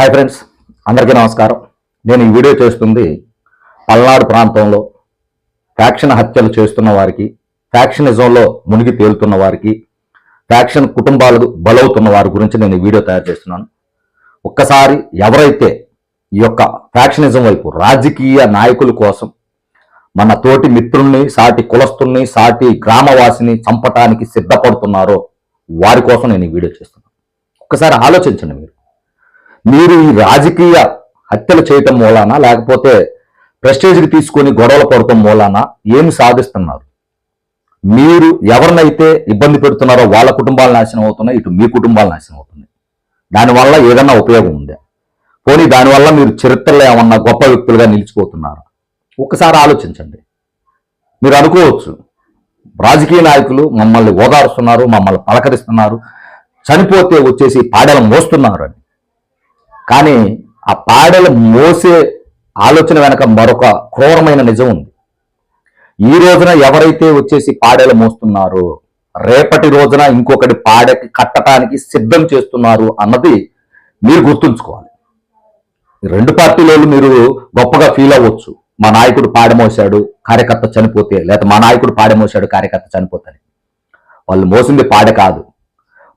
Hi friends అందరికీ నమస్కారం. నేను ఈ వీడియో చేస్తుంది పల్నాడు ప్రాంతంలో ఫ్యాక్షన్ హత్యలు చేస్తున్న వారికి ఫ్యాక్షనిజంలో మునిగి తేలుతున్న వారికి ఫ్యాక్షన్ కుటుంబాలు బలవుతున్న వారి గురించి నేను ఈ వీడియో తయారు చేస్తున్నాను. ఒక్కసారి ఎవరైతే ఈ యొక్క ఫ్యాక్షనిజం వైపు రాజకీయ నాయకుల కోసం మన తోటి మిత్రుల్ని సాటి కులస్తుల్ని సాటి గ్రామవాసిని చంపటానికి సిద్ధపడుతున్నారో వారి కోసం నేను ఈ వీడియో చేస్తున్నాను. ఒక్కసారి ఆలోచించండి మీరు. మీరు ఈ రాజకీయ హత్యలు చేయటం మూలానా? లేకపోతే ప్రెస్టేజ్కి తీసుకొని గొడవలు పడటం మూలానా? ఏమి సాధిస్తున్నారు? మీరు ఎవరినైతే ఇబ్బంది పెడుతున్నారో వాళ్ళ కుటుంబాలు నాశనం అవుతున్నాయి ఇటు మీ కుటుంబాలు నాశనం అవుతున్నాయి. దానివల్ల ఏదన్నా ఉపయోగం ఉందా? పోనీ దానివల్ల మీరు చరిత్రలో ఏమన్నా గొప్ప వ్యక్తులుగా నిలిచిపోతున్నారా? ఒకసారి ఆలోచించండి. మీరు అనుకోవచ్చు రాజకీయ నాయకులు మమ్మల్ని ఓదారుస్తున్నారు మమ్మల్ని పలకరిస్తున్నారు చనిపోతే వచ్చేసి పాడెలు మోస్తున్నారు అని. కానీ ఆ పాడెలు మోసే ఆలోచన వెనక మరొక క్రూరమైన నిజం ఉంది. ఈ రోజున ఎవరైతే వచ్చేసి పాడెలు మోస్తున్నారో రేపటి రోజున ఇంకొకటి పాడెకి కట్టడానికి సిద్ధం చేస్తున్నారు అన్నది మీరు గుర్తుంచుకోవాలి. రెండు పార్టీలలో మీరు గొప్పగా ఫీల్ అవ్వచ్చు. మా నాయకుడు పాడమోసాడు కార్యకర్త చనిపోతే లేదా మా నాయకుడు పాడమోసాడు కార్యకర్త చనిపోతాడు వాళ్ళు మోసింది పాడె కాదు.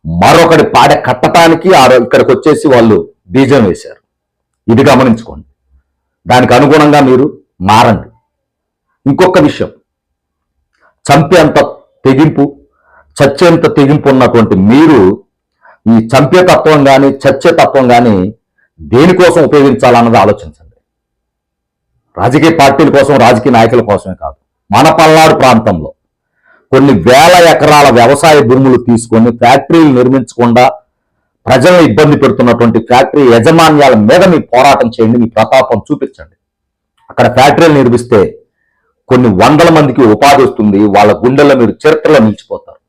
మరొకటి పాడె కట్టడానికి ఇక్కడికి వచ్చేసి వాళ్ళు బీజం వేశారు. ఇది గమనించుకోండి. దానికి అనుగుణంగా మీరు మారండి. ఇంకొక విషయం. చంపేంత తెగింపు చచ్చేంత తెగింపు ఉన్నటువంటి మీరు ఈ చంపే తత్వం కానీ చచ్చే తత్వం కానీ దేనికోసం ఉపయోగించాలన్నది ఆలోచించండి. రాజకీయ పార్టీల కోసం రాజకీయ నాయకుల కోసమే కాదు. మన పల్నాడు ప్రాంతంలో కొన్ని వేల ఎకరాల వ్యవసాయ భూములు తీసుకొని ఫ్యాక్టరీలు నిర్మించకుండా ప్రజలను ఇబ్బంది పెడుతున్నటువంటి ఫ్యాక్టరీ యజమాన్యాల మీద మీ పోరాటం చేయండి మీ ప్రతాపం చూపించండి. అక్కడ ఫ్యాక్టరీలు నిర్మిస్తే కొన్ని వందల మందికి ఉపాధి వస్తుంది వాళ్ళ గుండెల్లో మీరు చరిత్రలో నిలిచిపోతారు.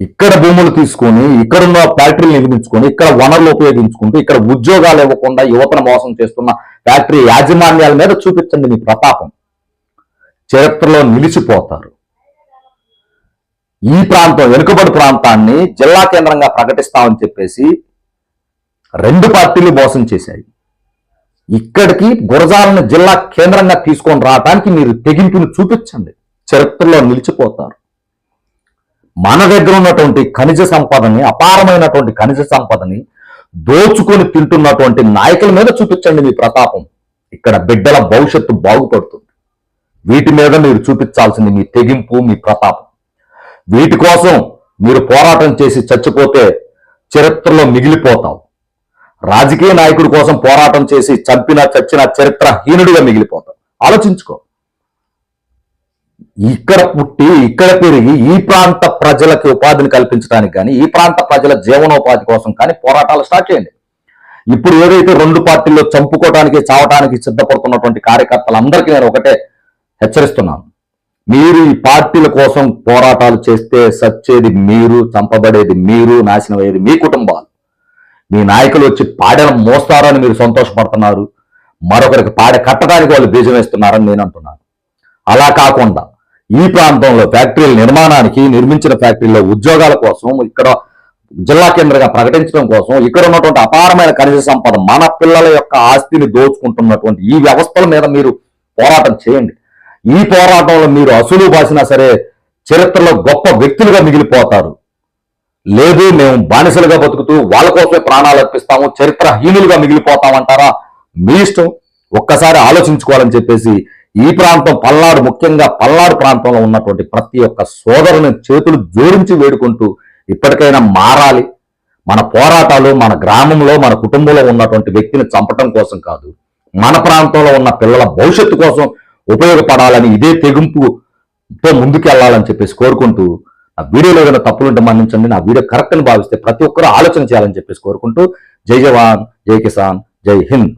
ఇక్కడ భూములు తీసుకొని ఇక్కడున్న ఫ్యాక్టరీలు నిర్మించుకొని ఇక్కడ వనరులు ఉపయోగించుకుంటూ ఇక్కడ ఉద్యోగాలు ఇవ్వకుండా యువతను మోసం చేస్తున్న ఫ్యాక్టరీ యాజమాన్యాల మీద చూపించండి మీ ప్రతాపం. చరిత్రలో నిలిచిపోతారు. ఈ ప్రాంతం వెనుకబడి ప్రాంతాన్ని జిల్లా కేంద్రంగా ప్రకటిస్తామని చెప్పేసి రెండు పార్టీలు మోసం చేశాయి. ఇక్కడికి గురజాలను జిల్లా కేంద్రంగా తీసుకొని రావడానికి మీరు తెగింపును చూపించండి. చరిత్రలో నిలిచిపోతారు. మన దగ్గర ఉన్నటువంటి ఖనిజ సంపదని అపారమైనటువంటి ఖనిజ సంపదని దోచుకొని తింటున్నటువంటి నాయకుల మీద చూపించండి మీ ప్రతాపం. ఇక్కడ బిడ్డల భవిష్యత్తు బాగుపడుతుంది. వీటి మీద మీరు చూపించాల్సింది మీ తెగింపు మీ ప్రతాపం. వీటి కోసం మీరు పోరాటం చేసి చచ్చిపోతే చరిత్రలో మిగిలిపోతాం. రాజకీయ నాయకుడి కోసం పోరాటం చేసి చంపిన చచ్చిన చరిత్రహీనుడిగా మిగిలిపోతాం. ఆలోచించుకో. ఇక్కడ పుట్టి ఇక్కడ పెరిగి ఈ ప్రాంత ప్రజలకి ఉపాధిని కల్పించడానికి కానీ ఈ ప్రాంత ప్రజల జీవనోపాధి కోసం కానీ పోరాటాలు స్టార్ట్ చేయండి. ఇప్పుడు ఏదైతే రెండు పార్టీల్లో చంపుకోవడానికి చావటానికి సిద్ధపడుతున్నటువంటి కార్యకర్తలందరికీ నేను ఒకటే హెచ్చరిస్తున్నాను. మీరు ఈ పార్టీల కోసం పోరాటాలు చేస్తే సచ్చేది మీరు చంపబడేది మీరు నాశనం అయ్యేది మీ కుటుంబాలు. మీ నాయకులు వచ్చి పాడెల మోస్తారని మీరు సంతోషపడుతున్నారు. మరొకరికి పాడె కట్టడానికి వాళ్ళు బీజం వేస్తున్నారని నేను అంటున్నాను. అలా కాకుండా ఈ ప్రాంతంలో ఫ్యాక్టరీల నిర్మాణానికి నిర్మించిన ఫ్యాక్టరీలో ఉద్యోగాల కోసం ఇక్కడ జిల్లా కేంద్రంగా ప్రకటించడం కోసం ఇక్కడ ఉన్నటువంటి అపారమైన ఖనిజ సంపద మన పిల్లల యొక్క ఆస్తిని దోచుకుంటున్నటువంటి ఈ వ్యవస్థల మీద మీరు పోరాటం చేయండి. ఈ పోరాటంలో మీరు అసలు బాసినా సరే చరిత్రలో గొప్ప వ్యక్తులుగా మిగిలిపోతారు. లేదు మేము బానిసలుగా బతుకుతూ వాళ్ళ కోసమే ప్రాణాలు అర్పిస్తాము చరిత్రహీనులుగా మిగిలిపోతామంటారా? మీ ఇష్టం. ఒక్కసారి ఆలోచించుకోవాలని చెప్పేసి ఈ ప్రాంతం పల్నాడు ముఖ్యంగా పల్నాడు ప్రాంతంలో ఉన్నటువంటి ప్రతి ఒక్క సోదరుని చేతులు జోడించి వేడుకుంటూ ఇప్పటికైనా మారాలి. మన పోరాటాలు మన గ్రామంలో మన కుటుంబంలో ఉన్నటువంటి వ్యక్తిని చంపటం కోసం కాదు మన ప్రాంతంలో ఉన్న పిల్లల భవిష్యత్తు కోసం ఉపయోగపడాలని ఇదే తెగింపుతో ముందుకెళ్ళాలని చెప్పేసి కోరుకుంటూ ఆ వీడియోలో ఏదైనా తప్పులుంటే మన్నించండి. నా వీడియో కరెక్ట్ అని భావిస్తే ప్రతి ఒక్కరూ ఆలోచన చేయాలని చెప్పేసి కోరుకుంటూ జై జవాన్ జై కిసాన్ జై హింద్.